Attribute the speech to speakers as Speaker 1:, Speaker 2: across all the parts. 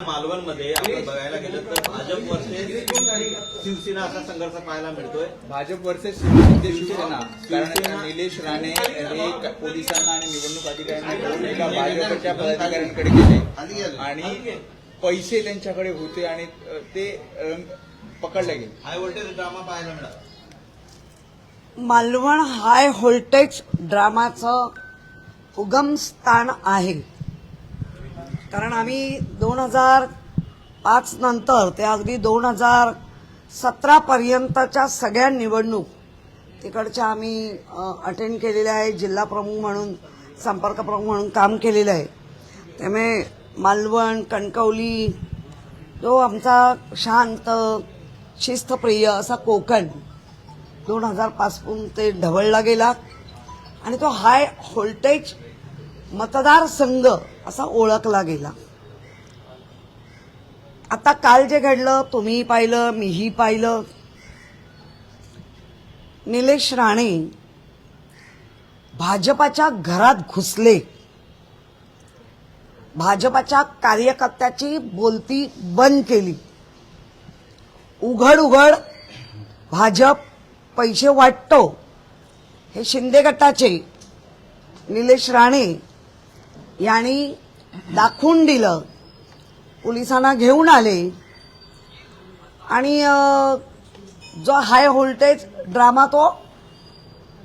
Speaker 1: मालवणमध्ये आपण बघायला गेलं तर भाजप वर्सेस शिवसेना असा संघर्ष पाहायला मिळतोय.
Speaker 2: भाजप वर्सेस शिवसेना शिवसेना. कारण निलेश राणे हे पोलिसांना आणि निवडणूक अधिकाऱ्यांना भाजपच्या पदाधिकाऱ्यांकडे गेले. आणि पैसे त्यांच्याकडे होते आणि ते पकडले गेले.
Speaker 1: हाय व्होल्टेज ड्रामा पाहायला मिळाला.
Speaker 3: मालवण हाय व्होल्टेज ड्रामाचं उगमस्थान आहे. कारण आम्ही दोन हजार पाच नंतर ते अगदी दोन हजार सतरा पर्यंतच्या सगळ्या निवडणूक तिकडच्या आम्ही अटेंड केलेल्या आहे जिल्हा प्रमुख म्हणून संपर्क प्रमुख म्हणून काम केलेलं आहे. त्यामुळे मालवण कणकवली जो आमचा शांत शिस्तप्रिय असा कोकण दोन हजार पाचपासून ते ढवळला गेला. आणि तो हाय व्होल्टेज मतदारसंघ असा ओळखला गेला. आता काल जे घडलं तुम्ही पाहिलं मीही पाहिलं. निलेश राणे भाजपाच्या घरात घुसले. भाजपाच्या कार्यकर्त्याची बोलती बंद केली. उघड उघड भाजप पैसे वाटतो. हे शिंदे गटाचे निलेश राणे यांनी दाखवून दिलं. पोलिसांना घेऊन आले. आणि जो हाय व्होल्टेज ड्रामा तो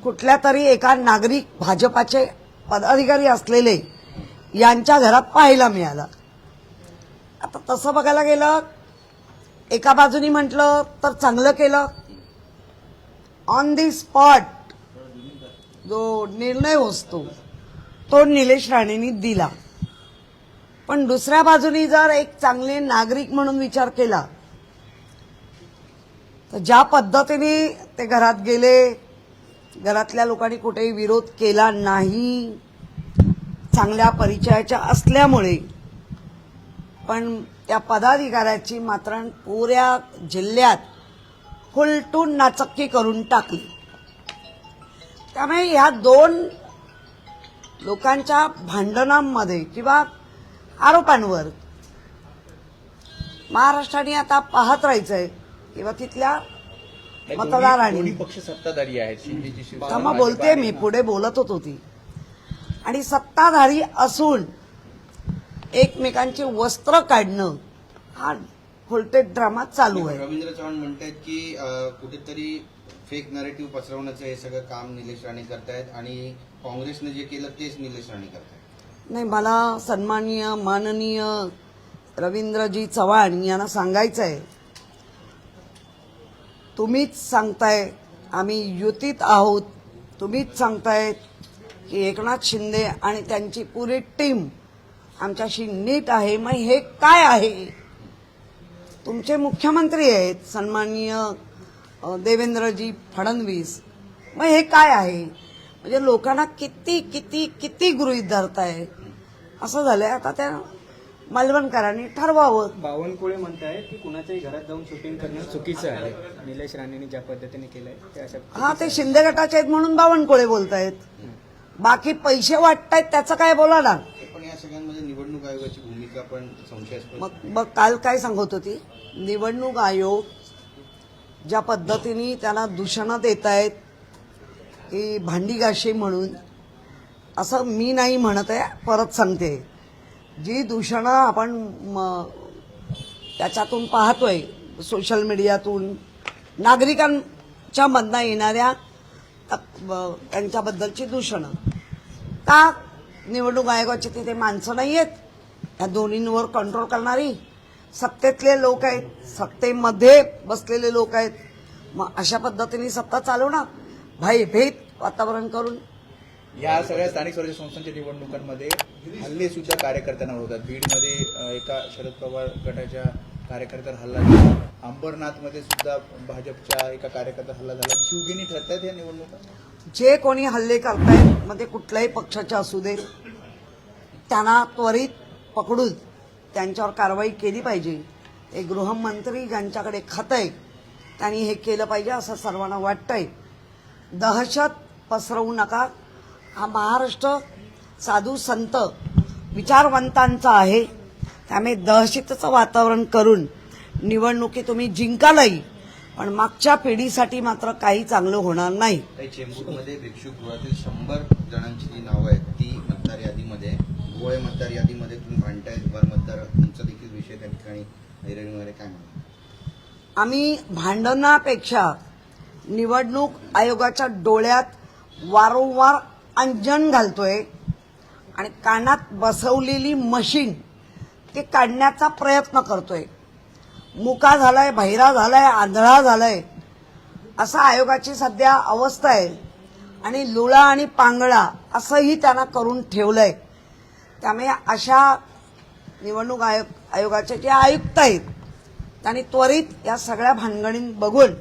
Speaker 3: कुठल्या तरी एका नागरिक भाजपाचे पदाधिकारी असलेले यांच्या घरात पाहायला मिळाला. आता तसं बघायला गेलं एका बाजूनी म्हटलं तर चांगलं केलं. ऑन दी स्पॉट जो निर्णय असतो तो निलेश राणेंनी दिला. पण दुसऱ्या बाजूनी जर एक चांगले नागरिक म्हणून विचार केला तर ज्या पद्धतीने ते घरात गेले घरातल्या लोकांनी कुठेही विरोध केला नाही चांगल्या परिचयाच्या असल्यामुळे पण त्या पदाधिकाऱ्याची मात्र पुऱ्या जिल्ह्यात फुलटून नाचक्की करून टाकली. त्यामुळे ह्या दोन लोकांच्या भांडणांमध्ये किंवा आरोपांवर. महाराष्ट्राने आता पाहत राहायचंय किंवा तिथल्या मतदारांनी.
Speaker 2: पक्ष सत्ताधारी आहेत भाजप
Speaker 3: बोलते मी पुढे बोलत होत होती आणि सत्ताधारी असून एकमेकांची वस्त्र काढणं हा व्होल्टेज ड्रामा चालू आहे.
Speaker 4: रवींद्र चव्हाण म्हणतायत की कुठेतरी फेक नरेटिव्ह पसरवण्याचं हे सगळं काम निलेश राणे करतायत आणि काँग्रेसने जे केलं तेच निलेश राणे करतायत.
Speaker 3: नाही मला सन्माननीय माननीय रवींद्रजी चव्हाण यांना सांगायचं आहे तुम्हीच सांगताय आम्ही युतीत आहोत. तुम्हीच सांगताय की एकनाथ शिंदे आणि त्यांची पुरी टीम आमच्याशी नीट आहे. मग हे काय आहे? तुमचे मुख्यमंत्री आहेत सन्माननीय देवेंद्रजी फडणवीस. मग हे काय आहे? म्हणजे लोकांना किती किती किती गृहीत धरताय? असं झालंय. आता त्या मालवणकरांनी ठरवावं.
Speaker 5: बावनकुळे म्हणतायत की कुणाच्याही घरात जाऊन शूटिंग करणं चुकीचं आहे. निलेश राणेंनी ज्या पद्धतीने केलंय ते अशा
Speaker 3: हा ते शिंदे गटाचे आहेत म्हणून बावनकुळे बोलतायत. बाकी पैसे वाटतायत त्याचं काय बोला ना
Speaker 4: सगळ्यांमध्ये निवडणूक आयोगाची भूमिका पण संशयास्पद
Speaker 3: मग मग काल काय सांगत होती? निवडणूक आयोग ज्या पद्धतीने त्याला दूषणं देत आहेत की भांडी घाशी म्हणून असं मी नाही म्हणत आहे परत सांगते. जी दूषणं आपण म, त्याच्यातून पाहतोय सोशल मीडियातून नागरिकांच्या मधनं येणाऱ्या त्यांच्याबद्दलची दूषणं. का निवडणूक आयोगाची तिथे माणसं नाही आहेत या दोन्हींवर कंट्रोल करणारी सत्तेतले लोक आहेत. सत्तेमध्ये बसलेले लोक आहेत. मग अशा पद्धतीने सत्ता चालवणार. भयभीत वातावरण करून.
Speaker 2: या सगळ्या स्थानिक स्वराज्य संस्थांच्या निवडणुकांमध्ये हल्ले सुद्धा कार्यकर्त्यांना होतात. बीडमध्ये एका शरद पवार गटाच्या कार्यकर्त्यावर हल्ला झाला. अंबरनाथमध्ये सुद्धा भाजपच्या एका कार्यकर्त्यावर हल्ला झाला. शिवगिनी ठरतायत या निवडणुका?
Speaker 3: जे कोणी हल्ले करतायत मग ते कुठल्याही पक्षाचे असू दे त्यांना त्वरित पकडून त्यांच्यावर कारवाई केली पाहिजे. हे गृहमंत्री ज्यांच्याकडे खातं आहे त्यांनी हे केलं पाहिजे असं सर्वांना वाटतंय. दहशत पसरवू नका. हा महाराष्ट्र साधू संत विचारवंतांचा आहे. त्यामुळे दहशतीचं वातावरण करून निवडणुकी तुम्ही जिंकालही. पण मागच्या पिढीसाठी मात्र काही चांगलं होणार नाही.
Speaker 4: चेंबूरमध्ये भिक्षुगृहातील शंभर जणांची जी नावं आहेत ती मतदार यादीमध्ये. गोळे मतदार यादीमध्ये तुम्ही भांडताय दुबार मतदार तुमचा देखील विषय त्या ठिकाणी काय
Speaker 3: आम्ही भांडणापेक्षा निवडणूक आयोगाच्या डोळ्यात वारंवार अंजन घालतोय आणि कानात बसवलेली मशीन ते काढण्याचा प्रयत्न करतोय. मुका झालाय बहिरा झालाय आंधळा झालाय. असा आयोगाची सध्या अवस्था आहे. आणि लुळा आणि पांगळा असंही त्यांना करून ठेवलंय. त्यामुळे अशा निवडणूक आयोग आयोगाचे जे आयुक्त आहेत त्यांनी त्वरित या सगळ्या भानगडीत बघून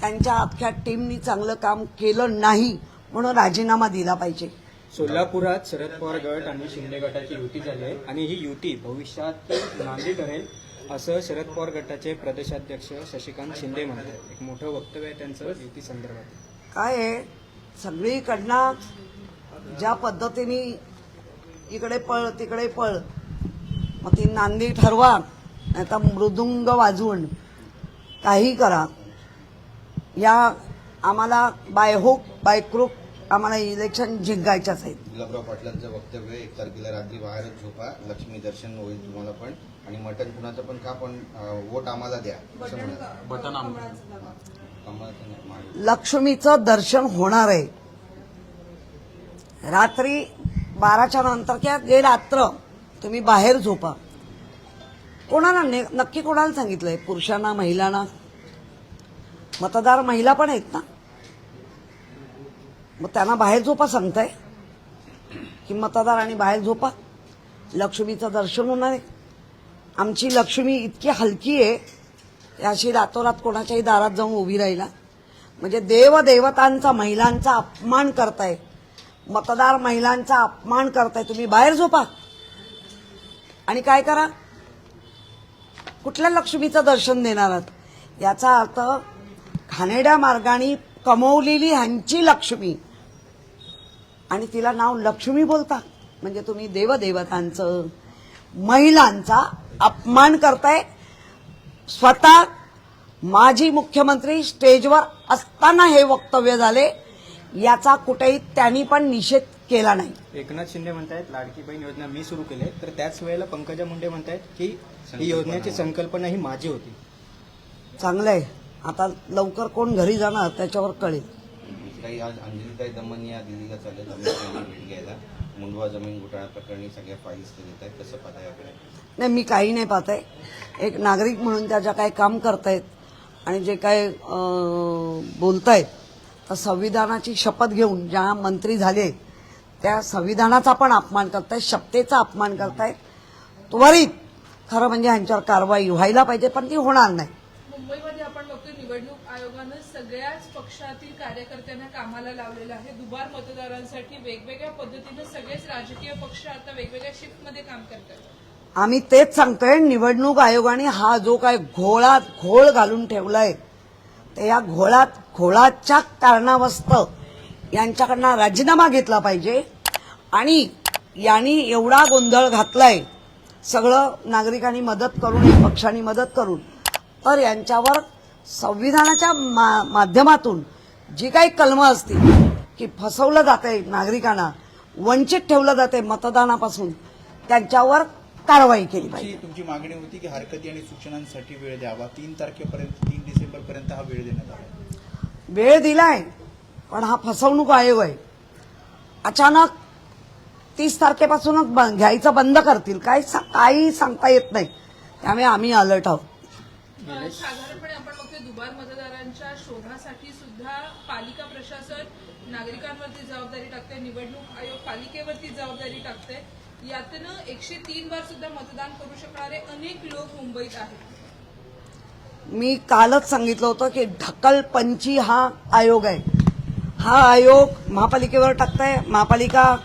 Speaker 3: त्यांच्या अख्ख्या टीमनी चांगलं काम केलं नाही म्हणून राजीनामा दिला पाहिजे.
Speaker 5: सोलापुरात शरद पवार गट आणि शिंदे गटाची युती झाली आहे. आणि ही युती भविष्यात नांदी ठरेल असं शरद पवार गटाचे प्रदेशाध्यक्ष शशिकांत शिंदे म्हणतात. एक मोठं वक्तव्य आहे त्यांचं युती संदर्भात.
Speaker 3: काय आहे? सगळीकडनं ज्या पद्धतीने इकडे पळ तिकडे पळ मग ती नांदी ठरवा नाही तर मृदुंग वाजवून काही करा. या आम्हाला बायहुक बायक्रुक आम्हाला इलेक्शन जिंकायच्याच आहेत.
Speaker 4: गुलाबराव पाटलांचं वक्तव्य आहे, एक तारखेला रात्री बाहेरच झोपा. लक्ष्मी दर्शन होईल तुम्हाला पण. आणि मटण कुणाचं पण का पण वोट आम्हाला द्या. असं बटन
Speaker 3: लक्ष्मीचं दर्शन होणार आहे. रात्री बाराच्या नंतर किंवा जे रात्र तुम्ही बाहेर झोपा. कोणाला ने- नक्की कोणाला सांगितलंय? पुरुषांना महिलांना? मतदार महिला पण आहेत ना? मग त्यांना बाहेर झोपा सांगताय? की मतदार आणि बाहेर झोपा. लक्ष्मीचं दर्शन होणार आहे. आमची लक्ष्मी इतकी हलकी आहे अशी रातोरात कोणाच्याही दारात जाऊन उभी राहिला. म्हणजे देवदेवतांचा महिलांचा अपमान करताय. मतदार महिलांचा अपमान करताय. तुम्ही बाहेर झोपा. आणि काय करा? कुठल्या लक्ष्मीचं दर्शन देणार आहात? याचा अर्थ घाणेड्या मार्गाने कमवलेली ह्यांची लक्ष्मी. आणि तिला नाव लक्ष्मी बोलता. म्हणजे तुम्ही देवदेवतांचं महिलांचा अपमान करताय. स्वतः माजी मुख्यमंत्री स्टेजवर असताना हे वक्तव्य झाले. याचा कुठेही त्यांनी पण निषेध केला नाही.
Speaker 5: एकनाथ शिंदे म्हणतायत लाडकी बहीण योजना मी सुरू केली आहे. तर त्याच वेळेला पंकजा मुंडे म्हणतायत की ही योजनेची संकल्पना ही माझी होती.
Speaker 3: चांगलं आहे आता लवकर कोण घरी जाणार त्याच्यावर कळेल.
Speaker 4: काही आज अंजलीताई दमन या दिल्लीला शहानी भेट घ्यायला. मुंडवा जमीन घोटाळा प्रकरणी सगळ्या फाईल्स देत आहेत कसं पाहता याकडे
Speaker 3: नाही मी काही नाही पाहत आहे एक नागरिक म्हणून त्या ज्या काही काम करतायत आणि जे काय बोलतायत तर संविधानाची शपथ घेऊन ज्या मंत्री झाले त्या संविधानाचा पण अपमान करतायत शपथेचा अपमान करतायत. त्वरित खरं म्हणजे ह्यांच्यावर कारवाई व्हायला पाहिजे पण ती होणार नाही.
Speaker 6: मुंबईमध्ये आपण बघतोय निवडणूक आयोगानं सगळ्याच पक्षातील कार्यकर्त्यांना कामाला लावलेलं आहे. दुबार मतदारांसाठी वेगवेगळ्या पद्धतीनं सगळेच राजकीय पक्ष आता वेगवेगळ्या शिफ्टमध्ये काम करतात.
Speaker 3: आम्ही तेच सांगतोय निवडणूक आयोगाने हा जो काय घोळात घोळ घालून ठेवलाय ते या घोळात घोळाच्या कारणावस्तव यांच्याकडनं राजीनामा घेतला पाहिजे आणि यांनी एवढा गोंधळ घातलाय सगळं नागरिकांनी मदत करून पक्षांनी मदत करून तर यांच्यावर संविधानाच्या मा माध्यमातून जी काही कलमं असतील की फसवलं जातंय नागरिकांना वंचित ठेवलं जाते मतदानापासून त्यांच्यावर कारवाई केली पाहिजे.
Speaker 2: तुमची मागणी होती की हरकती आणि सूचनांसाठी वेळ द्यावा. तीन तारखेपर्यंत तीन डिसेंबर पर्यंत हा वेळ देण्यात आला.
Speaker 3: वेळ दिलाय पण हा फसवणूक आयोग आहे. अचानक तीस तारखेपासूनच ब- घ्यायचं बंद करतील. काय काही सांगता येत नाही. त्यामुळे आम्ही अलर्ट आहोत.
Speaker 6: अं, दुबार मतदारांच्या शोधासाठी सुद्धा पालिका प्रशासन नागरिकांवरती जबाबदारी टाकते निवडणूक आयोग पालिकेवरती जबाबदारी टाकते. यातनं एकशे तीन बार सुद्धा मतदान करू शकणारे अनेक लोक मुंबईत आहेत.
Speaker 3: मी कालच सांगितलं होतं की ढकलपंची हा आयोग आहे. हा आयोग महापालिकेवर टाकताय महापालिका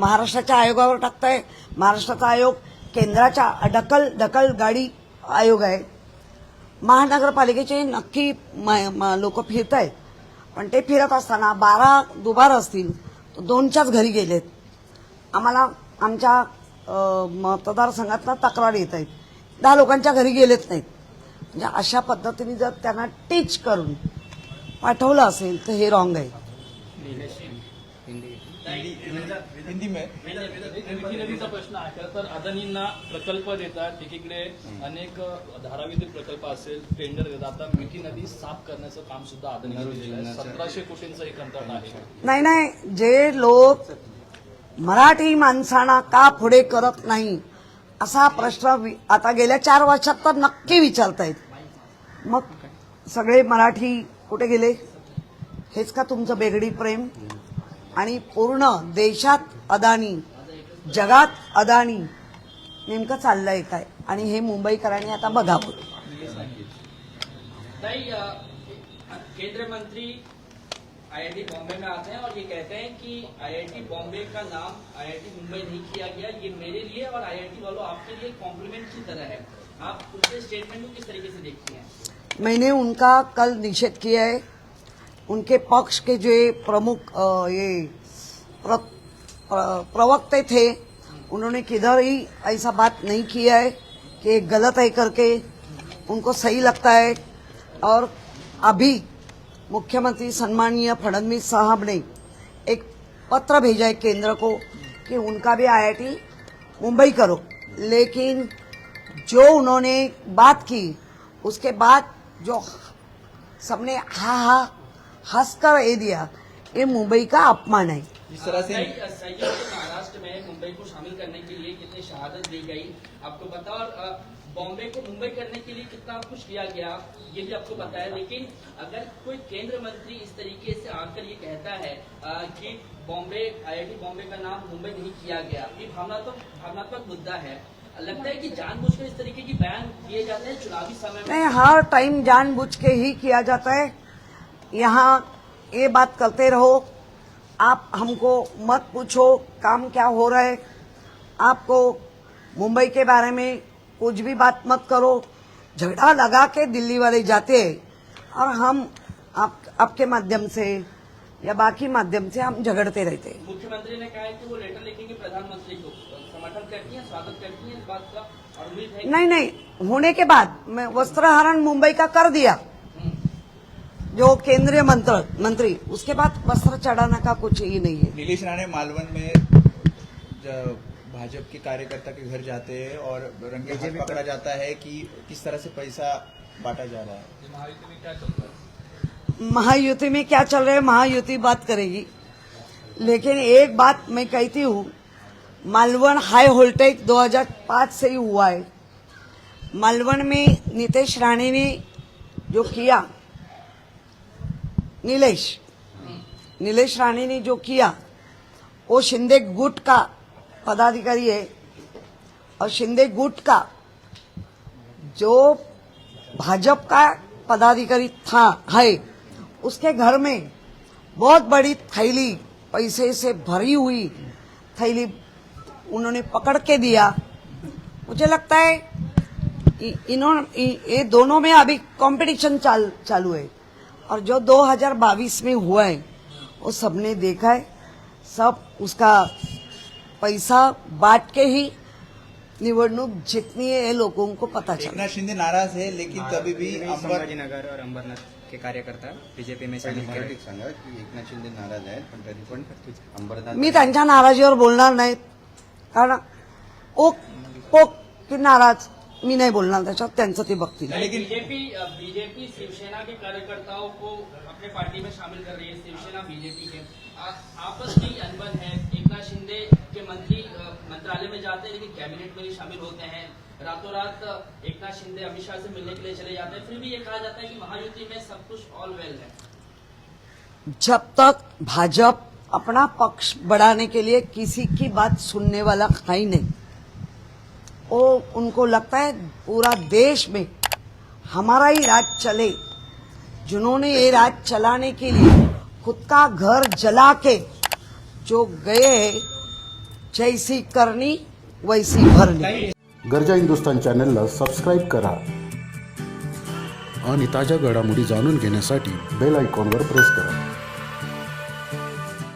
Speaker 3: महाराष्ट्राच्या आयोगावर टाकताय. महाराष्ट्राचा आयोग केंद्राच्या ढकल ढकल गाडी आयोग आहे. महानगरपालिकेचे नक्की लोक फिरत आहेत पण ते फिरत असताना बारा दुबार असतील तर दोनच्याच घरी गेलेत. आम्हाला आमच्या अ, मतदारसंघातनं तक्रार येत आहेत दहा लोकांच्या घरी गेलेत नाहीत. म्हणजे अशा पद्धतीने जर त्यांना टीच करून पाठवलं असेल तर हे रॉंग आहे.
Speaker 2: हिंदी में.
Speaker 7: मिठी नदीचा प्रश्न आहे. खरं तर अदानींना प्रकल्प देतात. एकीकडे अनेक धाराविद्युत प्रकल्प असेल टेंडर देतात. आता मिठी नदी साफ करण्याचं काम सुद्धा अदानी सतराशे कोटींचं हे कंत्राट आहे.
Speaker 3: नाही नाही. जे लोक मराठी माणसांना का पुढे करत नाही असा प्रश्न आता गेल्या चार वर्षात तर नक्की विचारतायत मग सगळे मराठी कुठे गेले? हेच का तुमचं बेगडी प्रेम? आणि पूर्ण देशात अदानी जगात अदानी नेमकं चाललंय काय आणि हे मुंबईकरांनी आता बघावं
Speaker 8: केंद्रीय मंत्री आईआईटी बॉम्बे में आते हैं और ये कहते हैं कि आईआईटी बॉम्बे का नाम आईआईटी मुंबई नहीं किया गया। ये मेरे लिए और आईआईटी वालों आपके लिए कॉम्प्लीमेंट की तरह है। आप उनके स्टेटमेंट को किस तरीके से देखती हैं?
Speaker 3: मैंने उनका कल निषेध किया है। उनके पक्ष के जो प्रमुख ये प्र, प्र, प्रवक्ते थे उन्होंने किधर ही ऐसा बात नहीं किया है कि गलत है करके उनको सही लगता है। और अभी मुख्यमंत्री सम्मानीय फडणवीस साहब ने एक पत्र भेजा है केंद्र को कि उनका भी आईआईटी मुंबई करो। लेकिन जो उन्होंने बात की उसके बाद जो सबने हा हा हंसकर ये दिया ये मुंबई का अपमान है
Speaker 2: जिस तरह से
Speaker 8: महाराष्ट्र में मुंबई को शामिल करने के लिए कितनी शहादत दी गई आपको पता और बॉम्बे को मुंबई करने के लिए कितना कुछ किया गया ये भी आपको पता है लेकिन अगर कोई केंद्र मंत्री इस तरीके से आकर ये कहता है कि बॉम्बे आईआईटी बॉम्बे का नाम मुंबई नहीं किया गया ये भावनात्मक भावनात्मक मुद्दा है। लगता है कि जानबूझकर इस तरीके की बयान किए जाते हैं चुनावी समय में।
Speaker 3: हर टाइम जानबूझ के ही किया जाता है। यहाँ ये बात करते रहो। आप हमको मत पूछो काम क्या हो रहा है। आपको मुंबई के बारे में कुछ भी बात मत करो। झगड़ा लगा के दिल्ली वाले जाते हैं और हम आप, आपके माध्यम से या बाकी माध्यम से हम झगड़ते रहते हैं।
Speaker 8: मुख्यमंत्री ने कहा है कि वो लेटर लिखेंगे प्रधानमंत्री को। समर्थन करती हैं स्वागत करती हैं इस बात का और उम्मीद है
Speaker 3: नहीं नहीं होने के बाद मैं वस्त्रहरण मुंबई का कर दिया। जो केंद्रीय मंत्र मंत्री उसके बाद वस्त्र चढ़ाने का कुछ ही नहीं है।
Speaker 2: नीलेश राणे मालवन में भाजपा के कार्यकर्ता के घर जाते हैं और रंगे हाथ पकड़ा जाता है कि किस तरह से पैसा बांटा जा रहा है।
Speaker 3: महायुति में क्या चल रहा है? महायुति बात करेगी। लेकिन एक बात मैं कहती हूँ मालवण हाई वोल्टेज 2005 से ही हुआ है। मालवण में नीतीश राणे ने जो किया नीलेश। नीलेश राणे ने जो किया वो शिंदे गुट का पदाधिकारी है और शिंदे गुट का जो भाजपा का पदाधिकारी था है उसके घर में बहुत बड़ी थैली पैसे से भरी हुई थैली उन्होंने पकड़ के दिया। मुझे लगता है इन्होंने ये दोनों में अभी कंपटीशन चाल, चालू है। और जो 2022 में हुआ है वो सबने देखा है। सब उसका पैसा बांट के ही निवडणूक जितनी है ये लोगों को पता चला।
Speaker 2: एकनाथ शिंदे नाराज है लेकिन तभी भी
Speaker 5: संभाजीनगर और अंबरनाथ के कार्यकर्ता बीजेपी में
Speaker 4: सांगा की एकनाथ शिंदे नाराज आहेत पण तरी पण अंबरनाथ
Speaker 3: मी त्यांच्या नाराजीवर बोलणार नाही कारण ओक पोक की नाराज मी नाही बोलणार त्याच्यात त्यांचं ते बघतील.
Speaker 2: लेकिन-
Speaker 8: बीजेपी बीजेपी शिवसेना के कार्यकर्ताओं को अपने पार्टी में शामिल कर रही है शिवसेना बीजेपी के। आ- आपस की अनबन है। एकनाथ शिंदे के मंत्री मंत्रालय में जाते हैं लेकिन कैबिनेट में भी शामिल होते हैं। रातों रात एकनाथ शिंदे अमित शाह से मिलने के लिए चले जाते हैं। फिर भी ये कहा जाता है कि महायुति में सब कुछ ऑल वेल है।
Speaker 3: जब तक भाजपा अपना पक्ष बढ़ाने के लिए किसी की बात सुनने वाला है ही नहीं। वो उनको लगता है पूरा देश में हमारा ही राज चले। जिन्होंने ये राज चलाने के लिए खुद का घर जला के जो गए हैं जैसी करनी वैसी भरनी।
Speaker 9: गरजा हिंदुस्तान चॅनलला सबस्क्राईब करा
Speaker 10: आणि ताज्या घडामोडी जाणून घेण्यासाठी
Speaker 9: बेल आयकॉनवर प्रेस करा.